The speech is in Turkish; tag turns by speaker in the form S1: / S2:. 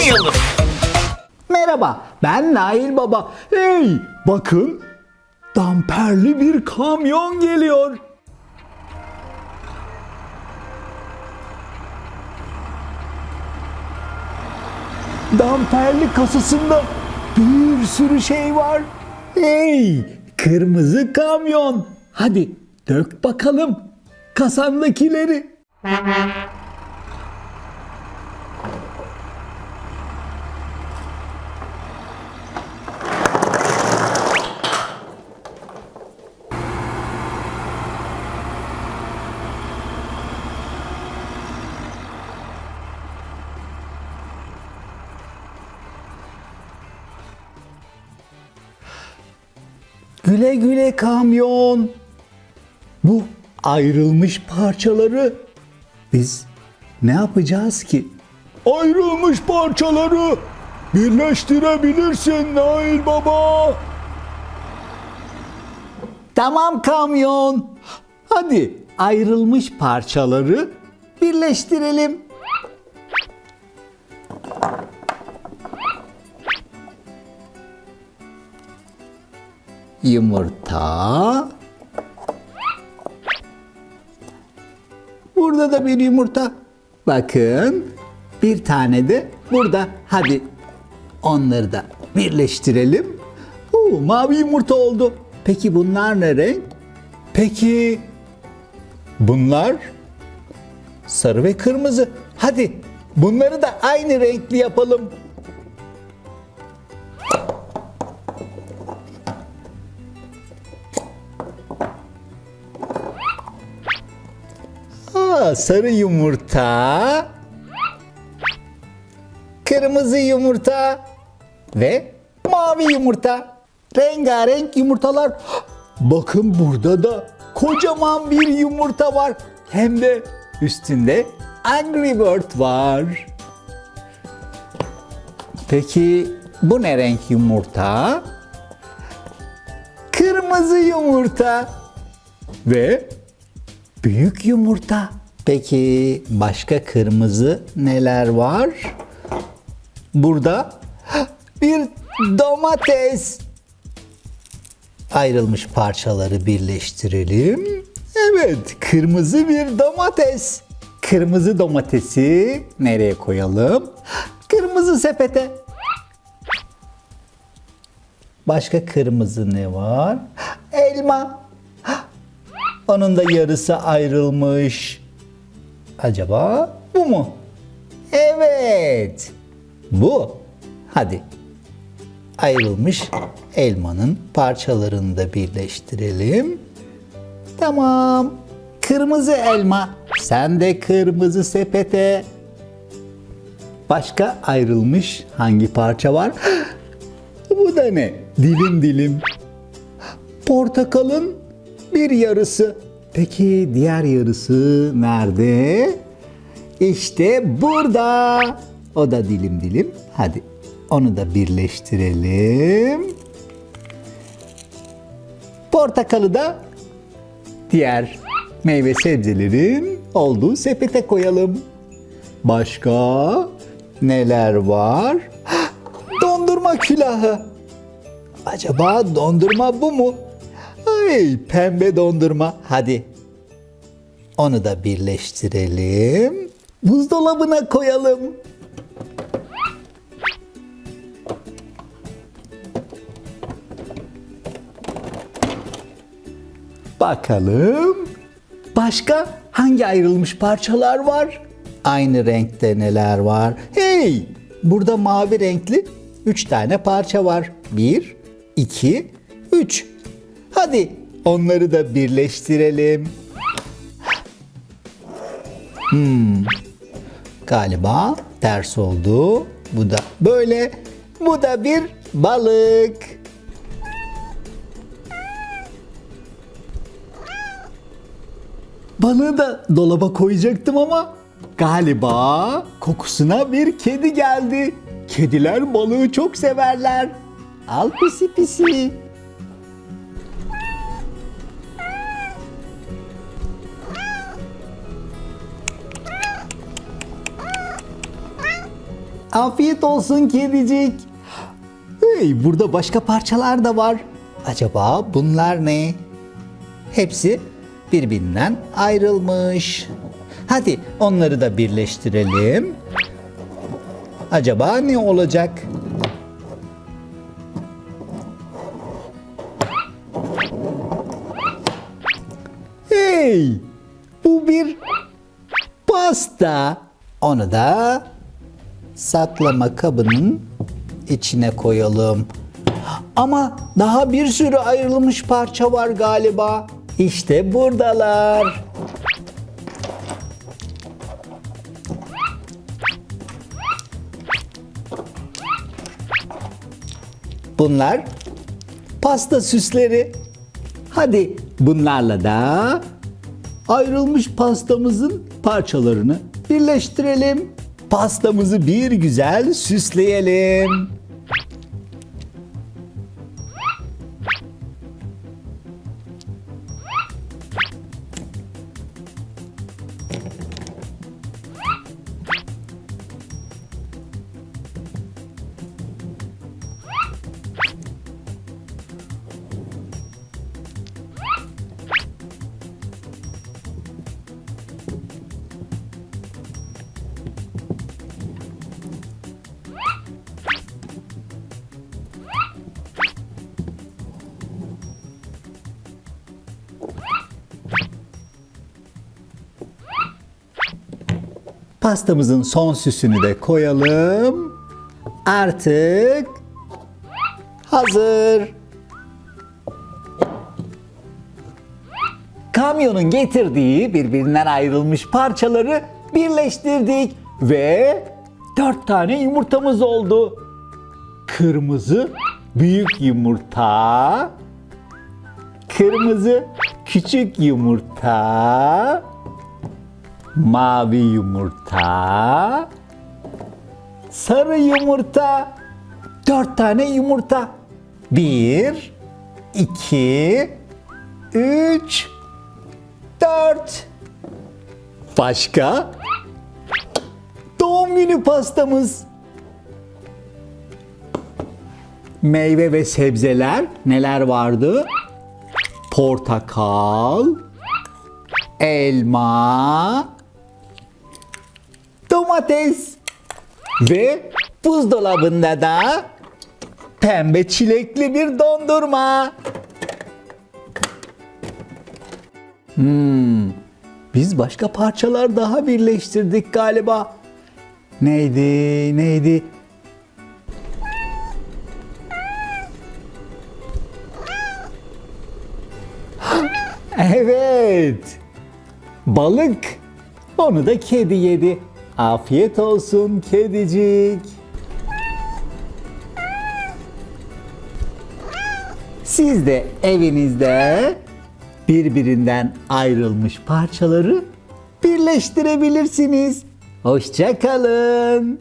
S1: Başlamayalım.
S2: Merhaba, ben Nail Baba. Hey, bakın. Damperli bir kamyon geliyor. Damperli kasasında bir sürü şey var. Hey, kırmızı kamyon. Hadi dök bakalım kasandakileri. Güle güle kamyon. Bu ayrılmış parçaları biz ne yapacağız ki? Ayrılmış parçaları birleştirebilirsin Nail Baba. Tamam kamyon. Hadi ayrılmış parçaları birleştirelim. Yumurta. Burada da bir yumurta. Bakın bir tane de burada. Hadi onları da birleştirelim. Oo, mavi yumurta oldu. Peki bunlar ne renk? Peki bunlar sarı ve kırmızı. Hadi bunları da aynı renkli yapalım. Sarı yumurta, kırmızı yumurta ve mavi yumurta. Rengarenk yumurtalar. Bakın burada da kocaman bir yumurta var. Hem de üstünde Angry Bird var. Peki bu ne renk yumurta? Kırmızı yumurta ve Büyük yumurta. Peki başka kırmızı neler var? Burada bir domates. Ayrılmış parçaları birleştirelim. Evet, kırmızı bir domates. Kırmızı domatesi nereye koyalım? Kırmızı sepete. Başka kırmızı ne var? Elma. Onun da yarısı ayrılmış. Acaba bu mu? Evet. Bu. Hadi. Ayrılmış elmanın parçalarını da birleştirelim. Tamam. Kırmızı elma. Sen de kırmızı sepete. Başka ayrılmış hangi parça var? Bu da ne? Dilim dilim. Portakalın bir yarısı. Peki diğer yarısı nerede? İşte burada. O da dilim dilim. Hadi onu da birleştirelim. Portakalı da diğer meyve sebzelerin olduğu sepete koyalım. Başka neler var? Dondurma külahı. Acaba dondurma bu mu? Ay pembe dondurma. Hadi. Onu da birleştirelim. Buzdolabına koyalım. Bakalım. Başka hangi ayrılmış parçalar var? Aynı renkte neler var? Hey! Burada mavi renkli 3 tane parça var. 1, 2, 3. Hadi onları da birleştirelim. Hmm. Galiba ters oldu. Bu da böyle. Bu da bir balık. Balığı da dolaba koyacaktım ama galiba kokusuna bir kedi geldi. Kediler balığı çok severler. Al pisi pisi. Afiyet olsun kedicik. Hey, burada başka parçalar da var. Acaba bunlar ne? Hepsi birbirinden ayrılmış. Hadi onları da birleştirelim. Acaba ne olacak? Hey! Bu bir pasta. Onu da saklama kabının içine koyalım. Ama daha bir sürü ayrılmış parça var galiba. İşte buradalar. Bunlar pasta süsleri. Hadi bunlarla da ayrılmış pastamızın parçalarını birleştirelim. Pastamızı bir güzel süsleyelim. Pastamızın son süsünü de koyalım. Artık hazır. Kamyonun getirdiği birbirinden ayrılmış parçaları birleştirdik ve dört tane yumurtamız oldu. Kırmızı büyük yumurta, kırmızı küçük yumurta, mavi yumurta, sarı yumurta, dört tane yumurta. Bir, iki, üç, dört. Başka? Doğum günü pastamız. Meyve ve sebzeler neler vardı? Portakal, elma, domates ve buzdolabında da pembe çilekli bir dondurma. Hmm, biz başka parçalar daha birleştirdik galiba. Neydi, neydi? Evet. Balık. Onu da kedi yedi. Afiyet olsun kedicik. Siz de evinizde birbirinden ayrılmış parçaları birleştirebilirsiniz. Hoşça kalın.